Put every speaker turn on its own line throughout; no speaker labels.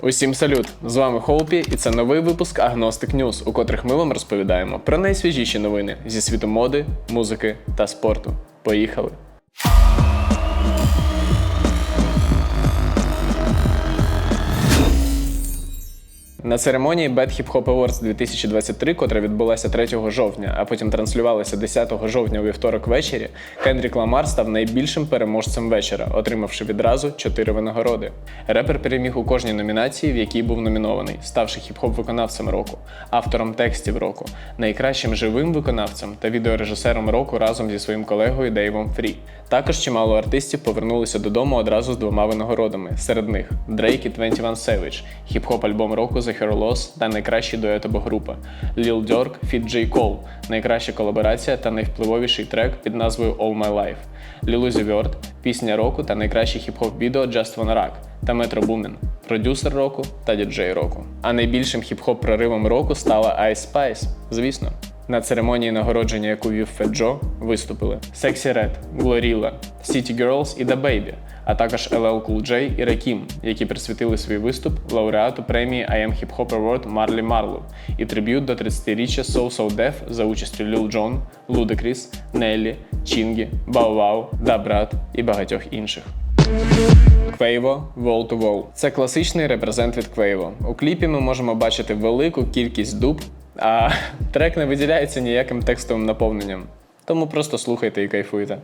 Усім салют! З вами Хоупі, і це новий випуск Агностик News, у котрих ми вам розповідаємо про найсвіжіші новини зі світу моди, музики та спорту. Поїхали! На церемонії Bad Hip Hop Awards 2023, котра відбулася 3 жовтня, а потім транслювалася 10 жовтня у вівторок ввечері, Кендрік Ламар став найбільшим переможцем вечора, отримавши відразу 4 винагороди. Репер переміг у кожній номінації, в якій був номінований, ставши хіп-хоп виконавцем року, автором текстів року, найкращим живим виконавцем та відеорежисером року разом зі своїм колегою Дейвом Фрі. Також чимало артистів повернулися додому одразу з двома винагородами. Серед них Drake і 21 Savage, хіп-хоп альбом року The Hero Loss та найкращий дует або група, Lil Durk Fit J. Cole, найкраща колаборація та найвпливовіший трек під назвою All My Life, Lil Uzi пісня року та найкраще хіп-хоп відео Just Wanna Rock та Metro Boomin, продюсер року та діджей року. А найбільшим хіп-хоп проривом року стала Ice Spice, звісно. На церемонії нагородження, яку вів Феджо, виступили Sexy Red, Glorilla, City Girls і The Baby, а також LL Cool J і Rakim, які присвятили свій виступ лауреату премії I Am Hip Hop Award Марлі Марло і триб'ют до 30-річчя So So Def за участю Lil Jon, Ludacris, Неллі, Чінгі, Bow Wow, Da Brat і багатьох інших. Quavo Wall to Wall. Це класичний репрезент від Quavo. У кліпі ми можемо бачити велику кількість дуб, а трек не виділяється ніяким текстовим наповненням. Тому просто слухайте і кайфуйте.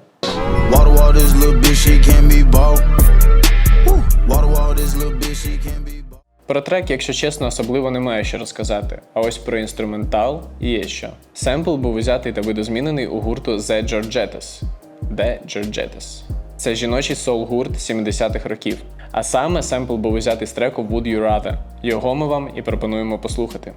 Про трек, якщо чесно, особливо немає що розказати. А ось про інструментал є що. Семпл був взятий та видозмінений у гурту The Georgettes. The Georgettes. Це жіночий соул-гурт 70-х років. А саме семпл був взятий з треку Would You Rather. Його ми вам і пропонуємо послухати.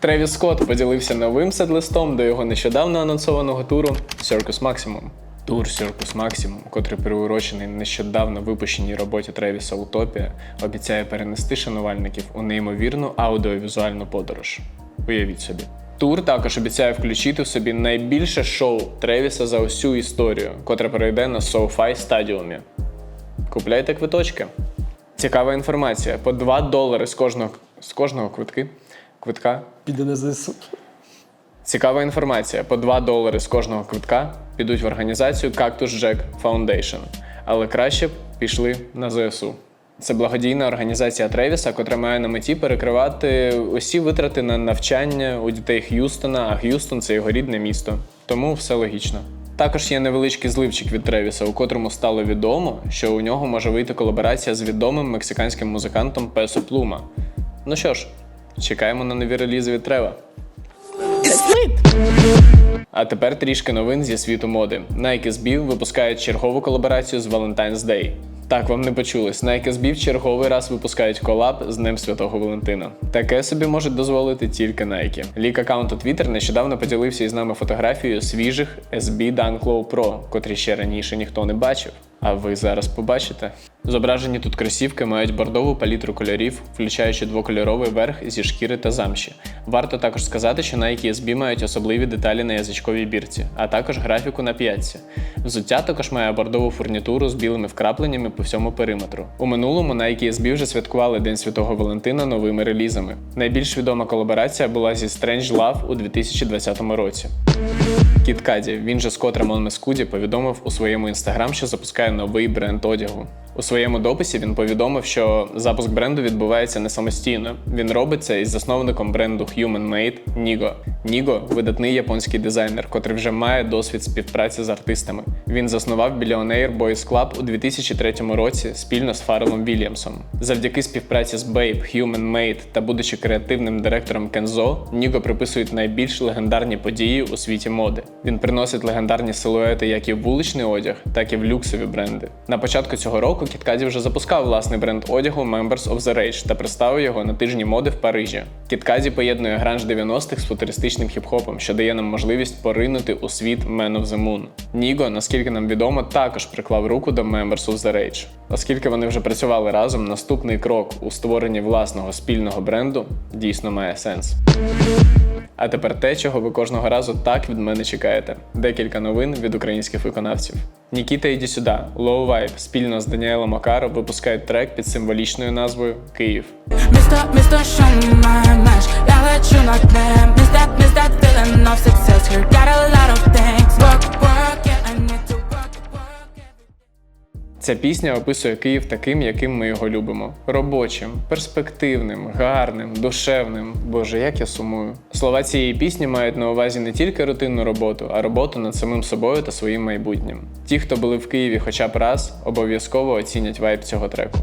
Тревіс Скотт поділився новим седлистом до його нещодавно анонсованого туру Circus Maximum. Тур Circus Maximum, котрий приурочений нещодавно випущеній роботі Тревіса Утопія, обіцяє перенести шанувальників у неймовірну аудіовізуальну подорож. Уявіть собі. Тур також обіцяє включити в собі найбільше шоу Тревіса за усю історію, котре пройде на SoFi стадіумі. Купляйте квиточки. Цікава інформація: по 2 долари з кожного з кожного квитки. Квитка
Піде на ЗСУ.
Цікава інформація: по 2 долари з кожного квитка підуть в організацію Cactus Jack Foundation, але краще б пішли на ЗСУ. Це благодійна організація Тревіса, котра має на меті перекривати усі витрати на навчання у дітей Х'юстона, а Х'юстон це його рідне місто. Тому все логічно. Також є невеличкий зливчик від Тревіса, у котрому стало відомо, що у нього може вийти колаборація з відомим мексиканським музикантом Песо Плума. Ну що ж, чекаємо на нові релізи від Трева. А тепер трішки новин зі світу моди. Nike SB випускають чергову колаборацію з Valentine's Day. Так, вам не почулось. Nike SB в черговий раз випускають колаб з Днем Святого Валентина. Таке собі можуть дозволити тільки Nike. Лік аккаунту Twitter нещодавно поділився із нами фотографією свіжих SB Dunk Low Pro, котрі ще раніше ніхто не бачив. А ви зараз побачите. Зображені тут кросівки мають бордову палітру кольорів, включаючи двокольоровий верх зі шкіри та замші. Варто також сказати, що Nike SB мають особливі деталі на язичковій бірці, а також графіку на п'ятці. Взуття також має бордову фурнітуру з білими вкрапленнями по всьому периметру. У минулому Nike SB вже святкували День Святого Валентина новими релізами. Найбільш відома колаборація була зі Strange Love у 2020 році. Кіт Каді, він же Скот Рамон Мескуді, повідомив у своєму інстаграм, що запускає новий бренд одягу. У своєму дописі він повідомив, що запуск бренду відбувається не самостійно. Він робить це із засновником бренду Human Made Ніго. Ніго видатний японський дизайнер, котрий вже має досвід співпраці з артистами. Він заснував Billionaire Boys Club у 2003 році спільно з Фарелом Вільямсом. Завдяки співпраці з Babe, Human Made та будучи креативним директором Кензо, Ніго приписують найбільш легендарні події у світі моди. Він приносить легендарні силуети як і в вуличний одяг, так і в люксові бренди. На початку цього року KitKat вже запускав власний бренд одягу Members of the Rage та представив його на тижні моди в Парижі. KitKat поєднує гранж 90-х з футуристичним хіп-хопом, що дає нам можливість поринути у світ Man of the Moon. Ніго, наскільки нам відомо, також приклав руку до Members of the Rage. Оскільки вони вже працювали разом, наступний крок у створенні власного спільного бренду дійсно має сенс. А тепер те, чого ви кожного разу так від мене чекаєте. Декілька новин від українських виконавців. Нікіта іді сюди, Low Vibe спільно з Даніелом Макаров випускають трек під символічною назвою Київ.
Місто, місто, що that you like them, miss that, miss that feeling of success. Here, got a lot
Ця пісня описує Київ таким, яким ми його любимо: робочим, перспективним, гарним, душевним. Боже, як я сумую. Слова цієї пісні мають на увазі не тільки рутинну роботу, а роботу над самим собою та своїм майбутнім. Ті, хто були в Києві хоча б раз, обов'язково оцінять вайб цього треку.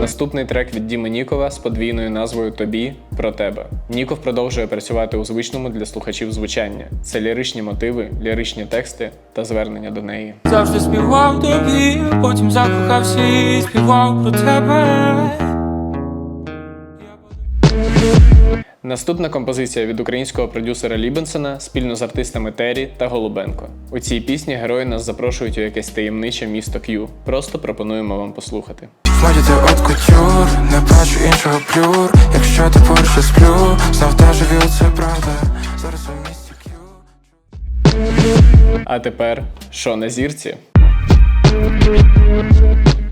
Наступний трек від Діми Нікова з подвійною назвою Тобі про тебе. Ніков продовжує працювати у звичному для слухачів звучання. Це ліричні мотиви, ліричні тексти та звернення до неї.
Завжди співав тобі, потім закохався і співав про тебе.
Наступна композиція від українського продюсера Лібенсона спільно з артистами Террі та Голубенко. У цій пісні герої нас запрошують у якесь таємниче місто К'ю. Просто пропонуємо вам послухати.
Моді от кутюр, не бачу іншого плюр. Якщо ти поруч я сплю, знов та живі, це правда. Зараз у місті К'ю.
А тепер що на зірці?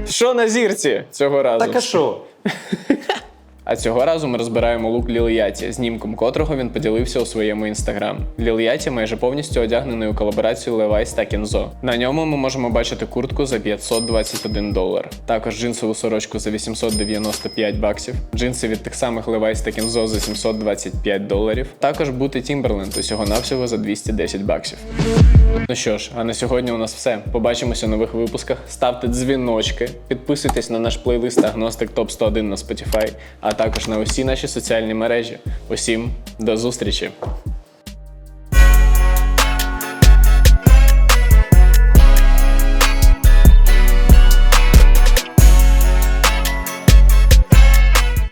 Що на зірці цього разу?
Так а що?
А цього разу ми розбираємо лук Ліл Яті, знімком котрого він поділився у своєму інстаграм. Ліл майже повністю одягнений у колаборацію Levi's та Kenzo. На ньому ми можемо бачити куртку за 521 долар, також джинсову сорочку за 895 баксів, джинси від тих самих Levi's та Kenzo за 725 доларів, також бути Timberland усього навсього за 210 баксів. Ну що ж, а на сьогодні у нас все. Побачимося у нових випусках. Ставте дзвіночки, підписуйтесь на наш плейлист Агностик Топ 101 на Spotify, а також на усі наші соціальні мережі. Усім до зустрічі!